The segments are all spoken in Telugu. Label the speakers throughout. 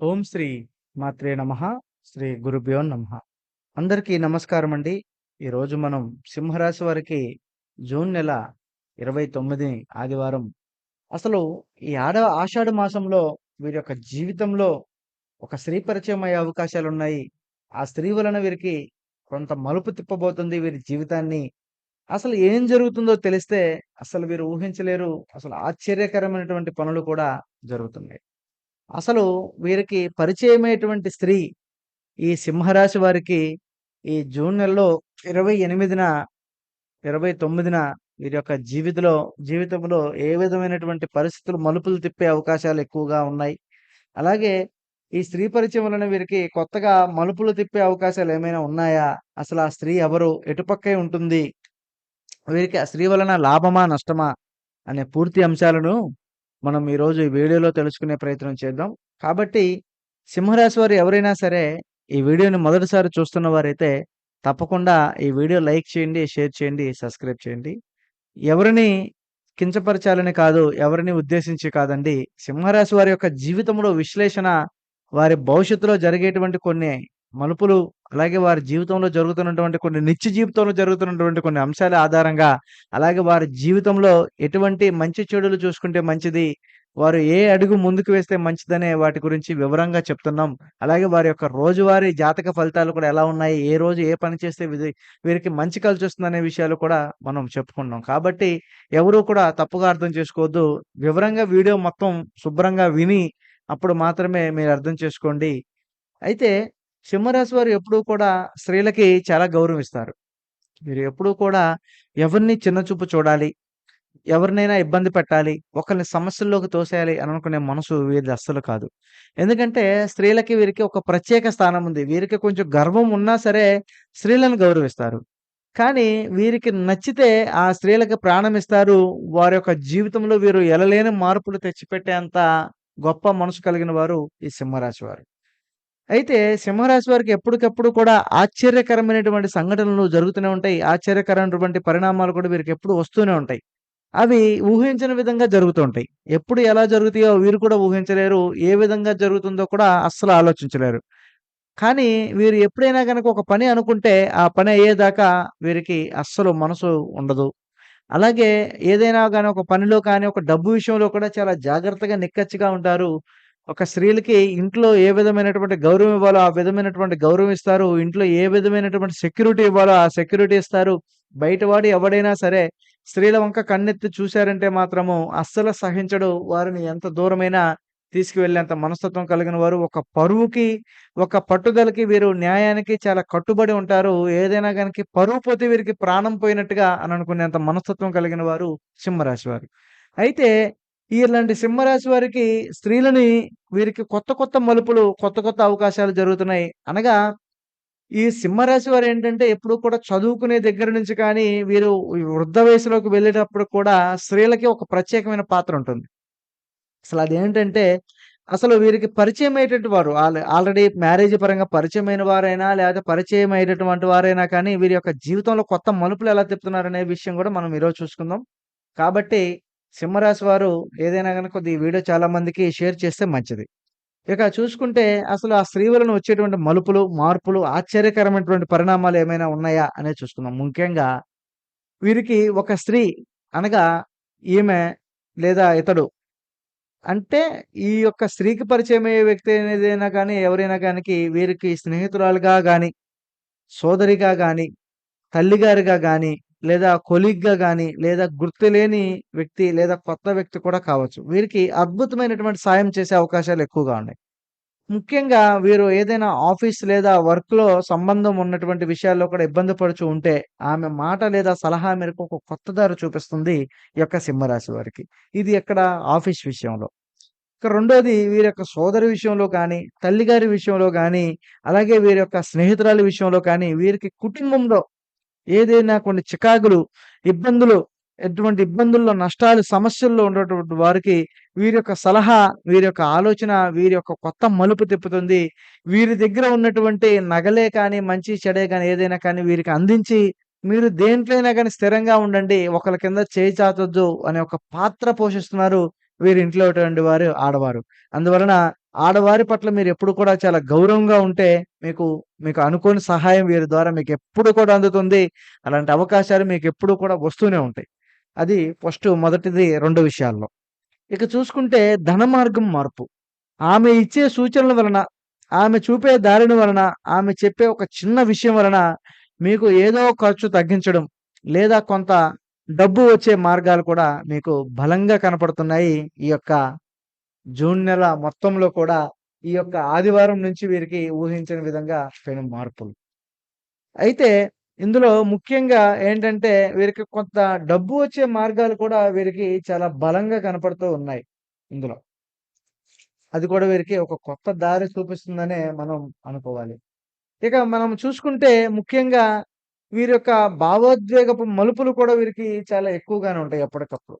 Speaker 1: ఓం శ్రీ మాత్రే నమ శ్రీ గురుభ్యో నమ. అందరికీ నమస్కారం అండి ఈరోజు మనం సింహరాశి వారికి జూన్ నెల ఇరవై తొమ్మిది ఆదివారం. అసలు ఈ ఆడ ఆషాఢ మాసంలో వీరి యొక్క జీవితంలో ఒక స్త్రీ పరిచయం అయ్యే అవకాశాలు ఉన్నాయి ఆ స్త్రీ వలన వీరికి కొంత మలుపు తిప్పబోతుంది వీరి జీవితాన్ని. అసలు ఏం జరుగుతుందో తెలిస్తే అసలు వీరు ఊహించలేరు. అసలు ఆశ్చర్యకరమైనటువంటి పనులు కూడా జరుగుతున్నాయి. అసలు వీరికి పరిచయమైనటువంటి స్త్రీ ఈ సింహరాశి వారికి ఈ జూన్ నెలలో ఇరవై ఎనిమిదిన ఇరవై తొమ్మిదిన వీరి యొక్క జీవితంలో జీవితంలో ఏ విధమైనటువంటి పరిస్థితులు మలుపులు తిప్పే అవకాశాలు ఎక్కువగా ఉన్నాయి. అలాగే ఈ స్త్రీ పరిచయం వలన వీరికి కొత్తగా మలుపులు తిప్పే అవకాశాలు ఏమైనా ఉన్నాయా? అసలు ఆ స్త్రీ ఎవరు? ఎటుపక్కే ఉంటుంది? వీరికి ఆ స్త్రీ వలన లాభమా నష్టమా అనే పూర్తి అంశాలను మనం ఈరోజు ఈ వీడియోలో తెలుసుకునే ప్రయత్నం చేద్దాం. కాబట్టి సింహరాశి వారు ఎవరైనా సరే ఈ వీడియోని మొదటిసారి చూస్తున్న వారైతే తప్పకుండా ఈ వీడియో లైక్ చేయండి షేర్ చేయండి సబ్స్క్రైబ్ చేయండి. ఎవరిని కించపరచాలని కాదు ఎవరిని ఉద్దేశించి కాదండి. సింహరాశి వారి యొక్క జీవితంలో విశ్లేషణ వారి భవిష్యత్తులో జరిగేటువంటి కొన్ని మలుపులు అలాగే వారి జీవితంలో జరుగుతున్నటువంటి కొన్ని నిత్య జీవితంలో జరుగుతున్నటువంటి కొన్ని అంశాల ఆధారంగా అలాగే వారి జీవితంలో ఎటువంటి మంచి చెడులు చూసుకుంటే మంచిది వారు ఏ అడుగు ముందుకు వేస్తే మంచిదనే వాటి గురించి వివరంగా చెప్తున్నాం. అలాగే వారి యొక్క రోజువారీ జాతక ఫలితాలు కూడా ఎలా ఉన్నాయి ఏ రోజు ఏ పని చేస్తే వీరికి మంచి కలిసి వస్తుందనే విషయాలు కూడా మనం చెప్పుకున్నాం కాబట్టి ఎవరు కూడా తప్పుగా అర్థం చేసుకోవద్దు. వివరంగా వీడియో మొత్తం శుభ్రంగా విని అప్పుడు మాత్రమే మీరు అర్థం చేసుకోండి. అయితే సింహరాశి వారు ఎప్పుడూ కూడా స్త్రీలకి చాలా గౌరవం ఇస్తారు మీరు ఎప్పుడూ కూడా ఎవరిని చిన్న చూపు చూడాలి ఎవరినైనా ఇబ్బంది పెట్టాలి ఒకరిని సమస్యల్లోకి తోసేయాలి అని అనుకునే మనసు వీరిది అస్సలు కాదు. ఎందుకంటే స్త్రీలకి వీరికి ఒక ప్రత్యేక స్థానం ఉంది. వీరికి కొంచెం గర్వం ఉన్నా సరే స్త్రీలను గౌరవిస్తారు. కానీ వీరికి నచ్చితే ఆ స్త్రీలకు ప్రాణం ఇస్తారు. వారి యొక్క జీవితంలో వీరు ఎలలేని మార్పులు తెచ్చిపెట్టేంత గొప్ప మనసు కలిగిన వారు ఈ సింహరాశి వారు. అయితే సింహరాశి వారికి ఎప్పటికప్పుడు కూడా ఆశ్చర్యకరమైనటువంటి సంఘటనలు జరుగుతూనే ఉంటాయి. ఆశ్చర్యకరమైనటువంటి పరిణామాలు కూడా వీరికి ఎప్పుడు వస్తూనే ఉంటాయి. అవి ఊహించిన విధంగా జరుగుతూ ఉంటాయి. ఎప్పుడు ఎలా జరుగుతాయో వీరు కూడా ఊహించలేరు. ఏ విధంగా జరుగుతుందో కూడా అస్సలు ఆలోచించలేరు. కానీ వీరు ఎప్పుడైనా కనుక ఒక పని అనుకుంటే ఆ పని అయ్యేదాకా వీరికి అస్సలు మనసు ఉండదు. అలాగే ఏదైనా కానీ ఒక పనిలో కానీ ఒక డబ్బు విషయంలో కూడా చాలా జాగ్రత్తగా నిక్కచ్చిగా ఉంటారు. ఒక స్త్రీలకి ఇంట్లో ఏ విధమైనటువంటి గౌరవం ఇవ్వాలో ఆ విధమైనటువంటి గౌరవం ఇస్తారు. ఇంట్లో ఏ విధమైనటువంటి సెక్యూరిటీ ఇవ్వాలో ఆ సెక్యూరిటీ ఇస్తారు. బయటవాడు ఎవడైనా సరే స్త్రీల వంక కన్నెత్తి చూశారంటే మాత్రము అస్సలు సహించడు. వారిని ఎంత దూరమైనా తీసుకువెళ్ళేంత మనస్తత్వం కలిగిన వారు ఒక పరువుకి ఒక పట్టుదలకి వీరు న్యాయానికి చాలా కట్టుబడి ఉంటారు. ఏదైనా కనుక పరువు పోతే వీరికి ప్రాణం పోయినట్టుగా అని అనుకునేంత మనస్తత్వం కలిగిన వారు సింహరాశి వారు. అయితే ఇలాంటి సింహరాశి వారికి స్త్రీలని వీరికి కొత్త కొత్త మలుపులు కొత్త కొత్త అవకాశాలు జరుగుతున్నాయి. అనగా ఈ సింహరాశి వారు ఏంటంటే ఎప్పుడు కూడా చదువుకునే దగ్గర నుంచి కానీ వీరు వృద్ధ వయసులోకి వెళ్ళేటప్పుడు కూడా స్త్రీలకి ఒక ప్రత్యేకమైన పాత్ర ఉంటుంది. అసలు అదేంటంటే అసలు వీరికి పరిచయం అయ్యేటటువంటి వారు ఆల్రెడీ మ్యారేజ్ పరంగా పరిచయమైన వారైనా లేదా పరిచయం అయ్యేటటువంటి వారైనా కానీ వీరి యొక్క జీవితంలో కొత్త మలుపులు ఎలా తిప్పుతున్నారనే విషయం కూడా మనం ఈరోజు చూసుకుందాం. కాబట్టి సింహరాశి వారు ఏదైనా కనుక ఈ వీడియో చాలా మందికి షేర్ చేస్తే మంచిది. ఇక చూసుకుంటే అసలు ఆ స్త్రీ వలన వచ్చేటువంటి మలుపులు మార్పులు ఆశ్చర్యకరమైనటువంటి పరిణామాలు ఏమైనా ఉన్నాయా అనేది చూసుకుందాం. ముఖ్యంగా వీరికి ఒక స్త్రీ అనగా ఈమె లేదా ఇతడు. అంటే ఈ యొక్క స్త్రీకి పరిచయం అయ్యే వ్యక్తి అనేదైనా కానీ ఎవరైనా కానీ వీరికి స్నేహితురాలుగా కానీ సోదరిగా కానీ తల్లిగారిగా కానీ లేదా కొలీగ్గా కానీ లేదా గుర్తులేని వ్యక్తి లేదా కొత్త వ్యక్తి కూడా కావచ్చు వీరికి అద్భుతమైనటువంటి సాయం చేసే అవకాశాలు ఎక్కువగా ఉన్నాయి ముఖ్యంగా వీరు ఏదైనా ఆఫీస్ లేదా వర్క్‌లో సంబంధం ఉన్నటువంటి విషయాల్లో కూడా ఇబ్బంది పడుచు ఉంటే, ఆమె మాట లేదా సలహా మేరకు ఒక కొత్త దారి చూపిస్తుంది ఈ యొక్క సింహరాశి వారికి. ఇది ఎక్కడ ఆఫీస్ విషయంలో. ఇక రెండోది వీరి యొక్క సోదరి విషయంలో కానీ, తల్లిగారి విషయంలో కానీ అలాగే వీరి యొక్క స్నేహితురాలి విషయంలో కానీ, వీరికి కుటుంబంలో ఏదైనా కొన్ని చికాకులు, ఇబ్బందులు, ఎటువంటి ఇబ్బందుల్లో, నష్టాలు, సమస్యల్లో ఉన్నటువంటి వారికి వీరి యొక్క సలహా, వీరి యొక్క ఆలోచన, వీరి యొక్క కొత్త మలుపు తిప్పుతుంది. వీరి దగ్గర ఉన్నటువంటి నగలే కానీ, మంచి చెడే కానీ ఏదైనా కానీ వీరికి అందించి, మీరు దేంట్లో అయినా స్థిరంగా ఉండండి. ఒకరి కింద చేయి చాచొద్దు అనే ఒక పాత్ర పోషిస్తున్నారు వీరి ఇంట్లో ఉన్నటువంటి వారు ఆడవారు. అందువలన ఆడవారి పట్ల మీరు ఎప్పుడు కూడా చాలా గౌరవంగా ఉంటే మీకు మీకు అనుకోని సహాయం వీరి ద్వారా మీకు ఎప్పుడు కూడా అందుతుంది. అలాంటి అవకాశాలు మీకు ఎప్పుడు కూడా వస్తూనే ఉంటాయి. అది ఫస్ట్ మొదటిది రెండు విషయాల్లో. ఇక చూసుకుంటే ధన మార్గం మార్పు. ఆమె ఇచ్చే సూచనల వలన, ఆమె చూపే దారిని వలన, ఆమె చెప్పే ఒక చిన్న విషయం వలన మీకు ఏదో ఖర్చు తగ్గించడం, లేదా కొంత డబ్బు వచ్చే మార్గాలు కూడా మీకు బలంగా కనపడుతున్నాయి. ఈ యొక్క జూన్ నెల మొత్తంలో కూడా ఈ యొక్క ఆదివారం నుంచి వీరికి ఊహించని విధంగా పెను మార్పులు. అయితే ఇందులో ముఖ్యంగా ఏంటంటే వీరికి కొంత డబ్బు వచ్చే మార్గాలు కూడా వీరికి చాలా బలంగా కనపడుతూ ఉన్నాయి ఇందులో. అది కూడా వీరికి ఒక కొత్త దారి చూపిస్తుందనే మనం అనుకోవాలి. ఇక మనం చూసుకుంటే ముఖ్యంగా వీరి యొక్క భావోద్వేగపు మలుపులు కూడా వీరికి చాలా ఎక్కువగానే ఉంటాయి ఎప్పటికప్పుడు.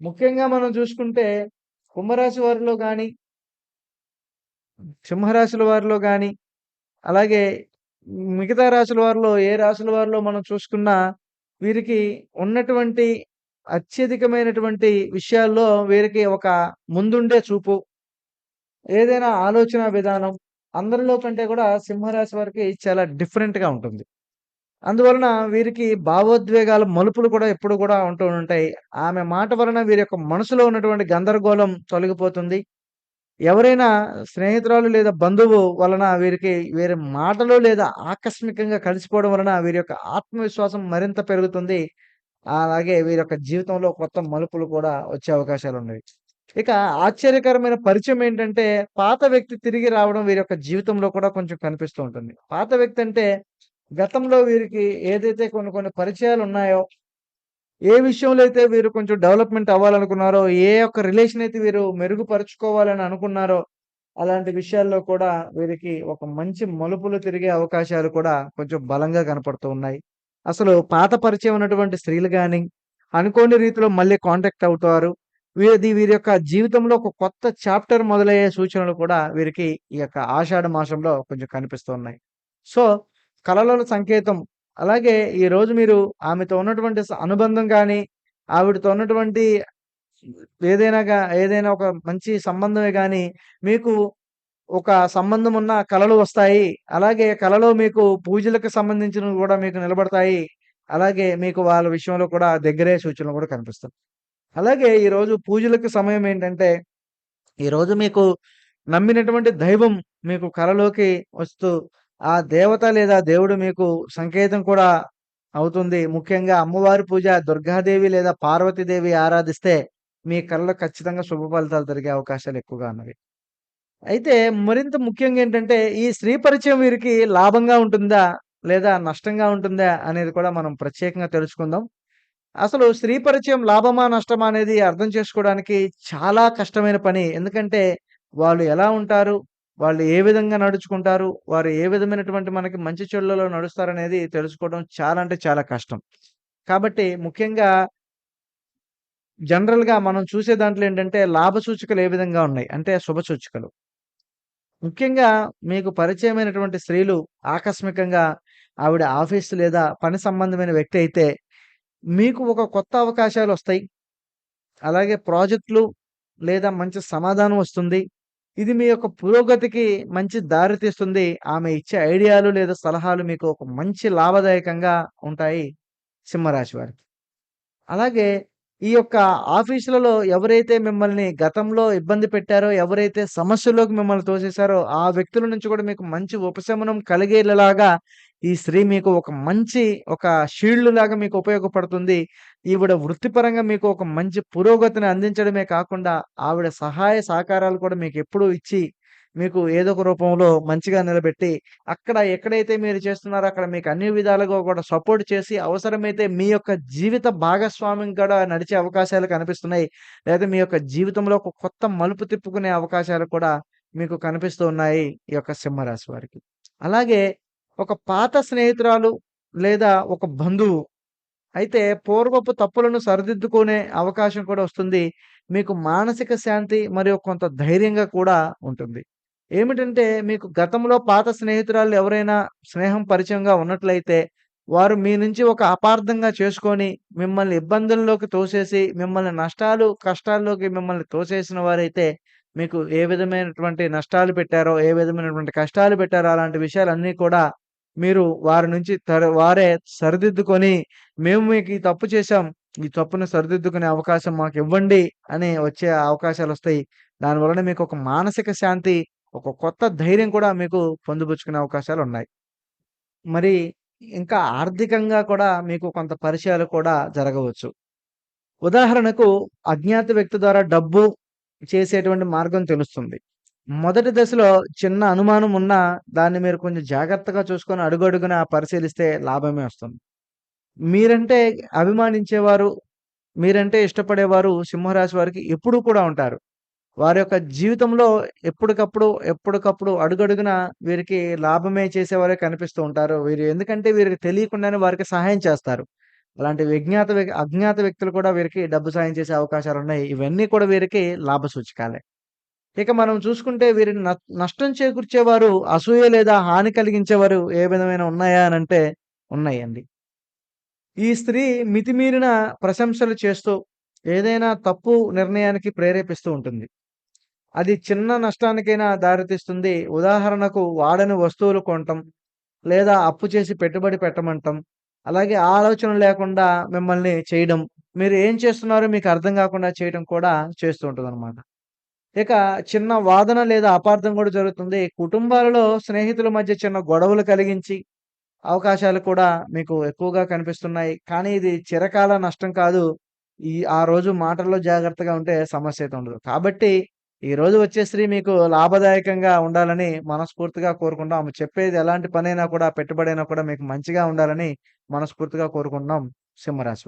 Speaker 1: ముఖ్యంగా మనం చూసుకుంటే కుంభరాశి వారిలో కానీ సింహరాశుల వారిలో కానీ అలాగే మిగతా రాశుల వారిలో ఏ రాశుల వారిలో మనం చూసుకున్నా వీరికి ఉన్నటువంటి అత్యధికమైనటువంటి విషయాల్లో వీరికి ఒక ముందుండే చూపు. ఏదైనా ఆలోచన విధానం అందరిలో కంటే కూడా సింహరాశి వారికి చాలా డిఫరెంట్‌గా ఉంటుంది. అందువలన వీరికి భావోద్వేగాల మలుపులు కూడా ఎప్పుడు కూడా ఉంటూ ఉంటాయి. ఆమె మాట వలన వీరి యొక్క మనసులో ఉన్నటువంటి గందరగోళం తొలగిపోతుంది. ఎవరైనా స్నేహితురాలు లేదా బంధువు వలన వీరికి వీరి మాటలు లేదా ఆకస్మికంగా కలిసిపోవడం వలన వీరి యొక్క ఆత్మవిశ్వాసం మరింత పెరుగుతుంది. అలాగే వీరి యొక్క జీవితంలో కొత్త మలుపులు కూడా వచ్చే అవకాశాలు ఉన్నాయి ఇక ఆశ్చర్యకరమైన పరిచయం ఏంటంటే పాత వ్యక్తి తిరిగి రావడం వీరి యొక్క జీవితంలో కూడా కొంచెం కనిపిస్తూ ఉంటుంది. పాత వ్యక్తి అంటే గతంలో వీరికి ఏదైతే కొన్ని కొన్ని పరిచయాలు ఉన్నాయో ఏ విషయంలో అయితే వీరు కొంచెం డెవలప్‌మెంట్ అవ్వాలనుకున్నారో, ఏ యొక్క రిలేషన్ అయితే వీరు మెరుగుపరుచుకోవాలని అనుకున్నారో, అలాంటి విషయాల్లో కూడా వీరికి ఒక మంచి మలుపులు తిరిగే అవకాశాలు కూడా కొంచెం బలంగా కనపడుతూ ఉన్నాయి. అసలు పాత పరిచయం ఉన్నటువంటి స్త్రీలు కానీ అనుకోని రీతిలో మళ్ళీ కాంటాక్ట్ అవుతారు. వీరిది వీరి యొక్క జీవితంలో ఒక కొత్త చాప్టర్ మొదలయ్యే సూచనలు కూడా వీరికి ఈ యొక్క ఆషాఢ మాసంలో కొంచెం కనిపిస్తూ ఉన్నాయి. సో, కలలోని సంకేతం అలాగే ఈరోజు మీరు ఆమెతో ఉన్నటువంటి అనుబంధం కానీ ఆవిడతో ఉన్నటువంటి ఏదైనా ఏదైనా ఒక మంచి సంబంధమే కానీ మీకు ఒక సంబంధం ఉన్న కళలు వస్తాయి. అలాగే కలలో మీకు పూజలకు సంబంధించినవి కూడా మీకు నిలబడతాయి. అలాగే మీకు వాళ్ళ విషయంలో కూడా దగ్గరే సూచనలు కూడా కనిపిస్తుంది అలాగే ఈరోజు పూజలకు సమయం ఏంటంటే, ఈరోజు మీకు నమ్మినటువంటి దైవం మీకు కలలోకి వస్తూ, ఆ దేవత లేదా దేవుడు మీకు సంకేతం కూడా అవుతుంది. ముఖ్యంగా అమ్మవారి పూజ దుర్గాదేవి లేదా పార్వతీదేవి ఆరాధిస్తే మీ కళ్ళలో ఖచ్చితంగా శుభ ఫలితాలు జరిగే అవకాశాలు ఎక్కువగా ఉన్నవి. అయితే మరింత ముఖ్యంగా ఏంటంటే, ఈ స్త్రీ పరిచయం వీరికి లాభంగా ఉంటుందా? లేదా నష్టంగా ఉంటుందా? అనేది కూడా మనం ప్రత్యేకంగా తెలుసుకుందాం. అసలు స్త్రీ పరిచయం లాభమా? నష్టమా? అనేది అర్థం చేసుకోవడానికి చాలా కష్టమైన పని. ఎందుకంటే వాళ్ళు ఎలా ఉంటారు? వాళ్ళు ఏ విధంగా నడుచుకుంటారు? వారు ఏ విధమైనటువంటి మనకి మంచి చెడులలో నడుస్తారనేది తెలుసుకోవడం చాలా అంటే చాలా కష్టం. కాబట్టి ముఖ్యంగా జనరల్‌గా మనం చూసే దాంట్లో ఏంటంటే లాభ సూచికలు ఏ విధంగా ఉన్నాయి? అంటే శుభ సూచికలు. ముఖ్యంగా మీకు పరిచయమైనటువంటి స్త్రీలు ఆకస్మికంగా ఆవిడ ఆఫీస్ లేదా పని సంబంధమైన వ్యక్తి అయితే, మీకు ఒక కొత్త అవకాశాలు వస్తాయి అలాగే ప్రాజెక్ట్‌లు లేదా మంచి సమాధానం వస్తుంది. ఇది మీ యొక్క పురోగతికి మంచి దారి తీస్తుంది. ఆమె ఇచ్చే ఐడియాలు లేదా సలహాలు మీకు ఒక మంచి లాభదాయకంగా ఉంటాయి సింహరాశి వారికి. అలాగే ఈ యొక్క ఆఫీసులలో ఎవరైతే మిమ్మల్ని గతంలో ఇబ్బంది పెట్టారో, ఎవరైతే సమస్యల్లోకి మిమ్మల్ని తోసేశారో ఆ వ్యక్తుల నుంచి కూడా మీకు మంచి ఉపశమనం కలిగేలాగా ఈ స్త్రీ మీకు ఒక మంచి ఒక షీల్డ్ లాగా మీకు ఉపయోగపడుతుంది. ఈవిడ వృత్తిపరంగా మీకు ఒక మంచి పురోగతిని అందించడమే కాకుండా, ఆవిడ సహాయ సహకారాలు కూడా మీకు ఎప్పుడూ ఇచ్చి, మీకు ఏదో ఒక రూపంలో మంచిగా నిలబెట్టి, అక్కడ ఎక్కడైతే మీరు చేస్తున్నారో అక్కడ మీకు అన్ని విధాలుగా కూడా సపోర్ట్ చేసి, అవసరమైతే మీ యొక్క జీవిత భాగస్వామ్యం కూడా నడిచే అవకాశాలు కనిపిస్తున్నాయి. లేదా మీ యొక్క జీవితంలో ఒక కొత్త మలుపు తిప్పుకునే అవకాశాలు కూడా మీకు కనిపిస్తూ ఉన్నాయి ఈ యొక్క సింహరాశి వారికి. అలాగే ఒక పాత స్నేహితురాలు లేదా ఒక బంధువు అయితే పూర్వపు తప్పులను సరిదిద్దుకునే అవకాశం కూడా వస్తుంది. మీకు మానసిక శాంతి మరియు కొంత ధైర్యంగా కూడా ఉంటుంది. ఏమిటంటే మీకు గతంలో పాత స్నేహితురాలు ఎవరైనా స్నేహం పరిచయంగా ఉన్నట్లయితే, వారు మీ నుంచి ఒక అపార్థంగా చేసుకొని, మిమ్మల్ని ఇబ్బందుల్లోకి తోసేసి, మిమ్మల్ని నష్టాలు, కష్టాల్లోకి మిమ్మల్ని తోసేసిన వారైతే, మీకు ఏ విధమైనటువంటి నష్టాలు పెట్టారో, ఏ విధమైనటువంటి కష్టాలు పెట్టారో అలాంటి విషయాలన్నీ కూడా మీరు వారి నుంచి తర వారే సరిదిద్దుకొని, మేము మీకు ఈ తప్పు చేశాం. ఈ తప్పును సరిదిద్దుకునే అవకాశం మాకు ఇవ్వండి అని వచ్చే అవకాశాలు వస్తాయి దానివలన ఒక మానసిక శాంతి, ఒక కొత్త ధైర్యం కూడా మీకు పొందుపుచ్చుకునే అవకాశాలున్నాయి. మరి ఇంకా ఆర్థికంగా కూడా మీకు కొంత పరిచయాలు కూడా జరగవచ్చు. ఉదాహరణకు అజ్ఞాత వ్యక్తి ద్వారా డబ్బు చేసేటువంటి మార్గం తెలుస్తుంది. మొదటి దశలో చిన్న అనుమానం ఉన్నా దాన్ని మీరు కొంచెం జాగ్రత్తగా చూసుకొని అడుగడుగునా పరిశీలిస్తే లాభమే వస్తుంది. మీరంటే అభిమానించేవారు, మీరంటే ఇష్టపడేవారు సింహరాశి వారికి ఎప్పుడూ కూడా ఉంటారు. వారి యొక్క జీవితంలో ఎప్పటికప్పుడు, ఎప్పటికప్పుడు అడుగడుగునా వీరికి లాభమే చేసేవారే కనిపిస్తూ ఉంటారు. వీరు ఎందుకంటే వీరికి తెలియకుండానే వారికి సహాయం చేస్తారు. అలాంటి విజ్ఞాత వ్య అజ్ఞాత వ్యక్తులు కూడా వీరికి డబ్బు సాయం చేసే అవకాశాలున్నాయి. ఇవన్నీ కూడా వీరికి లాభ సూచకాలే. ఇక మనం చూసుకుంటే వీరిని న నష్టం చేకూర్చేవారు, అసూయ లేదా హాని కలిగించేవారు ఏ విధమైన ఉన్నాయా అని అంటే ఉన్నాయండి. ఈ స్త్రీ మితిమీరిన ప్రశంసలు చేస్తూ ఏదైనా తప్పు నిర్ణయానికి ప్రేరేపిస్తూ ఉంటుంది. అది చిన్న నష్టానికైనా దారితీస్తుంది. ఉదాహరణకు వాడని వస్తువులు కొనటం, లేదా అప్పు చేసి పెట్టుబడి పెట్టమంటం, అలాగే ఆలోచన లేకుండా మిమ్మల్ని చేయడం, మీరు ఏం చేస్తున్నారో మీకు అర్థం కాకుండా చేయటం కూడా చేస్తూ ఉంటదనమాట. ఇక చిన్న వాదన లేదా అపార్థం కూడా జరుగుతుంది. కుటుంబాలలో స్నేహితుల మధ్య చిన్న గొడవలు కలిగించి అవకాశాలు కూడా మీకు ఎక్కువగా కనిపిస్తున్నాయి. కానీ ఇది చిరకాల నష్టం కాదు. ఈ ఆ రోజు మాటల్లో జాగ్రత్తగా ఉంటే సమస్య అయితే ఉండదు. కాబట్టి ఈరోజు వచ్చే స్త్రీ మీకు లాభదాయకంగా ఉండాలని మనస్ఫూర్తిగా కోరుకుంటాం. ఆమె చెప్పేది ఎలాంటి పనైనా కూడా, పెట్టుబడైనా కూడా మీకు మంచిగా ఉండాలని మనస్ఫూర్తిగా కోరుకుంటున్నాం సింహరాశి